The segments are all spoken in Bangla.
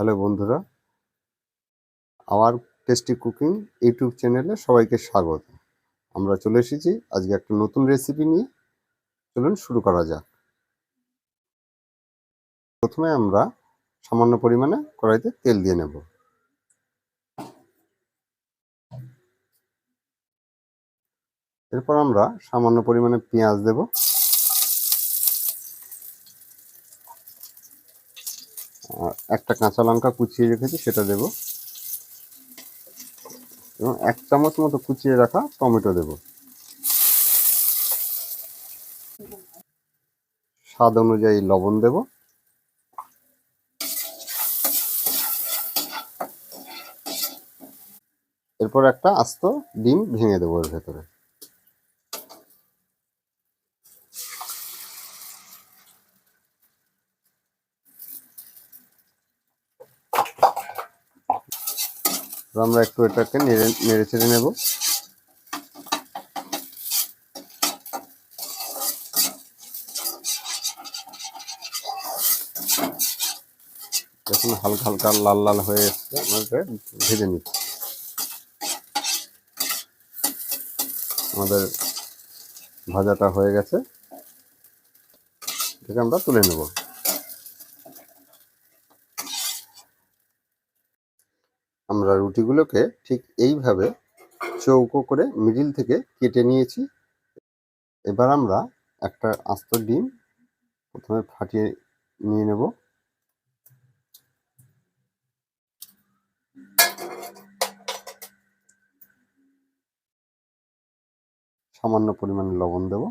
হ্যালো বন্ধুরা আমার টেস্টি কুকিং ইউটিউব চ্যানেলে সবাইকে স্বাগত। আমরা চলে এসেছি আজকে একটা নতুন রেসিপি নিয়ে। চলুন শুরু করা যাক। প্রথমে আমরা সামান্য পরিমাণে কড়াইতে তেল দিয়ে নেব। এরপর আমরা সামান্য পরিমাণে পেঁয়াজ দেব। একটা কাঁচা লঙ্কা কুচিয়ে রেখেছি, সেটা দেব। এবং এক চামচ মতো কুচিয়ে রাখা টমেটো দেব। স্বাদ অনুযায়ী লবণ দেব। এরপর একটা আস্ত ডিম ভেঙে দেবো এর ভেতরে। আমরা একটু এটাকে নেড়ে চেড়ে নেব। যখন হালকা হালকা লাল লাল হয়ে এসছে। আমাদের ভেজে নিচ্ছি আমাদের ভাজাটা হয়ে গেছে। এটাকে আমরা তুলে নেব। আমরা রুটিগুলোকে ঠিক এইভাবে চৌকো করে মিডিল থেকে কেটে নিয়েছি। এবার আমরা একটা আস্ত ডিম প্রথমে ফাটিয়ে নিয়ে নেব। সামান্য পরিমাণে লবণ দেব।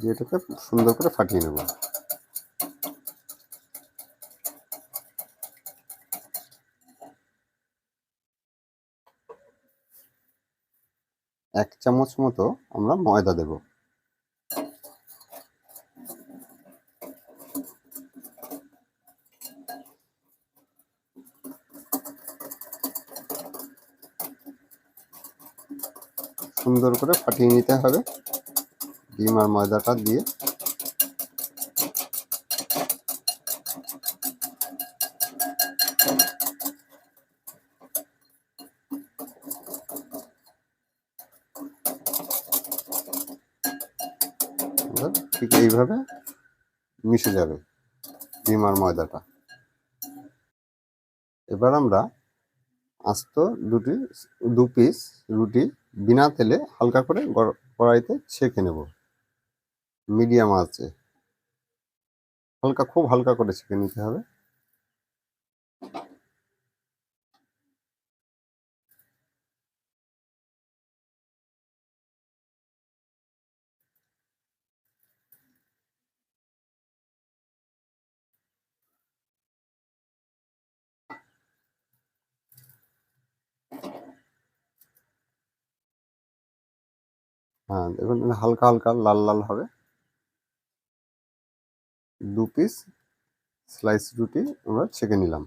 দিয়ে এটাকে সুন্দর করে ফাটিয়ে নেব। এক চামচ মতো আমরা ময়দা দেব। সুন্দর করে ফাটিয়ে নিতে হবে। ডিম আর ময়দাটা দিয়ে ঠিক এইভাবে মিশে যাবে ডিম আর ময়দাটা। এবার আমরা আস্ত দুটি, দু পিস রুটি বিনা তেলে হালকা করে কড়াইতে ছেঁকে নেব। মিডিয়াম আছে হালকা, খুব হালকা করে ছেঁকে নিতে হবে। হ্যাঁ দেখুন হালকা হালকা লাল লাল হবে। দু পিস স্লাইস রুটি আমরা ছেঁকে নিলাম।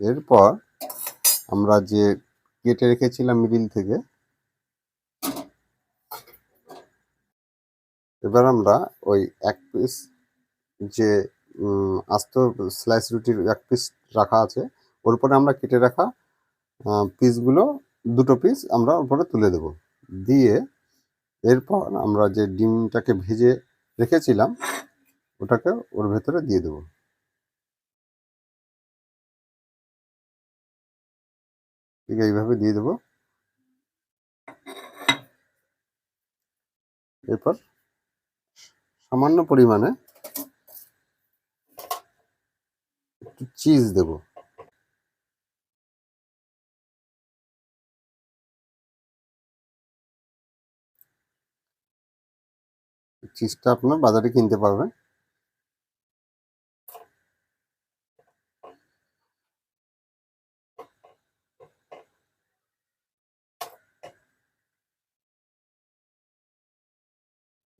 এরপর আমরা যে কেটে রেখেছিলাম মিডিল থেকে, এবার আমরা ওই এক পিস যে আস্ত স্লাইস রুটির এক পিস রাখা আছে, ওর উপরে আমরা কেটে রাখা পিসগুলো দুটো পিস আমরা উপরে তুলে দেব। দিয়ে এরপর আমরা যে ডিমটাকে ভেজে রেখেছিলাম, ওটাকে ওর ভেতরে দিয়ে দেব। ঠিক এইভাবে দিয়ে দেব। এরপর সামান্য পরিমাণে একটু চিজ দেবো। চিজটা আপনার বাজারে কিনতে পারবেন।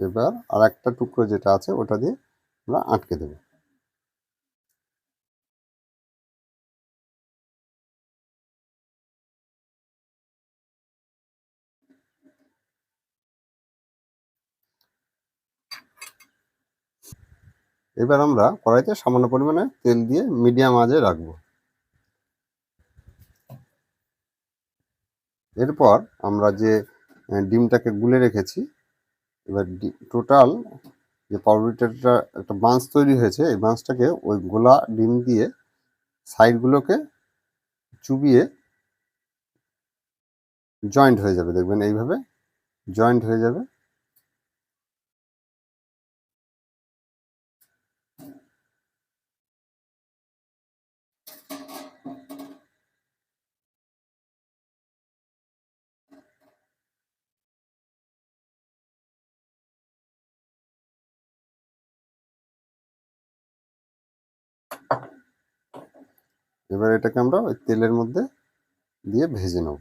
এবার আর একটা টুকরো যেটা আছে, ওটা দিয়ে আমরা আটকে দেবো। এবার আমরা কড়াইতে সামান্য পরিমাণে তেল দিয়ে মিডিয়াম আঁচে রাখব। এরপর আমরা যে ডিমটাকে গুলে রেখেছি, এবার টোটাল যে পাউরুটিটা একটা বাঁশ তৈরি হয়েছে, এই বাঁশটাকে ওই গোলা ডিম দিয়ে সাইডগুলোকে চুবিয়ে জয়েন্ট হয়ে যাবে, দেখবেন এইভাবে জয়েন্ট হয়ে যাবে। এবার এটাকে আমরা তেলের মধ্যে দিয়ে ভেজে নেব।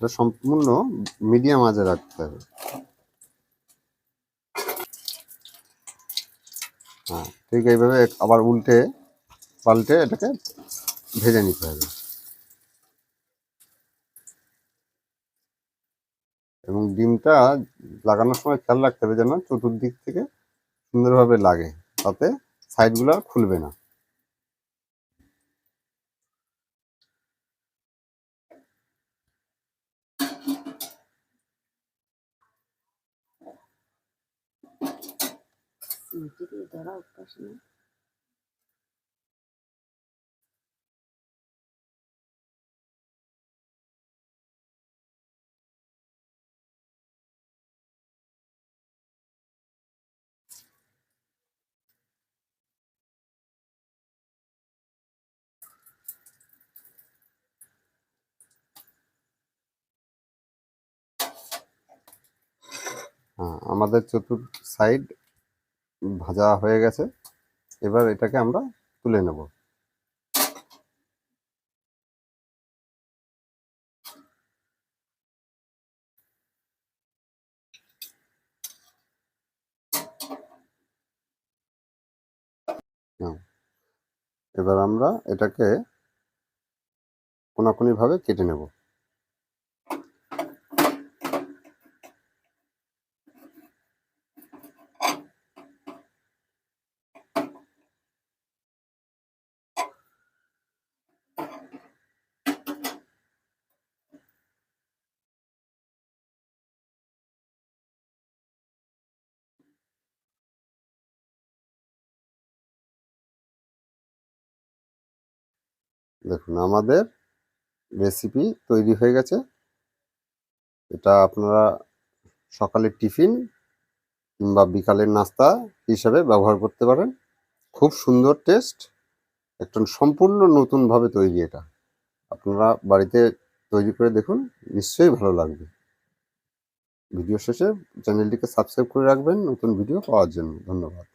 এটা সম্পূর্ণ মিডিয়াম আঁচে রাখতে হবে। হ্যাঁ ঠিক এইভাবে আবার উল্টে পাল্টে এটাকে ভেজে নিতে হবে। এবং ডিমটা লাগানোর সময় খেয়াল রাখতে হবে যেন চতুর্দিক থেকে সুন্দরভাবে লাগে, তাতে সাইডগুলো খুলবে না। সিমটি দিয়ে ধরা অভ্যাস নেই হ্যাঁ আমাদের চতুর সাইড ভাজা হয়ে গেছে। এবার এটাকে আমরা তুলে নেব। এবার আমরা এটাকে কোনাকুনি ভাবে কেটে নেব। দেখুন, আমাদের রেসিপি তৈরি হয়ে গেছে। এটা আপনারা সকালের টিফিন কিংবা বিকালের নাস্তা হিসাবে ব্যবহার করতে পারেন। খুব সুন্দর টেস্ট একটা সম্পূর্ণ নতুনভাবে তৈরি এটা। আপনারা বাড়িতে তৈরি করে দেখুন, নিশ্চয়ই ভালো লাগবে। ভিডিও শেষে চ্যানেলটিকে সাবস্ক্রাইব করে রাখবেন, নতুন ভিডিও পাওয়ার জন্য। ধন্যবাদ।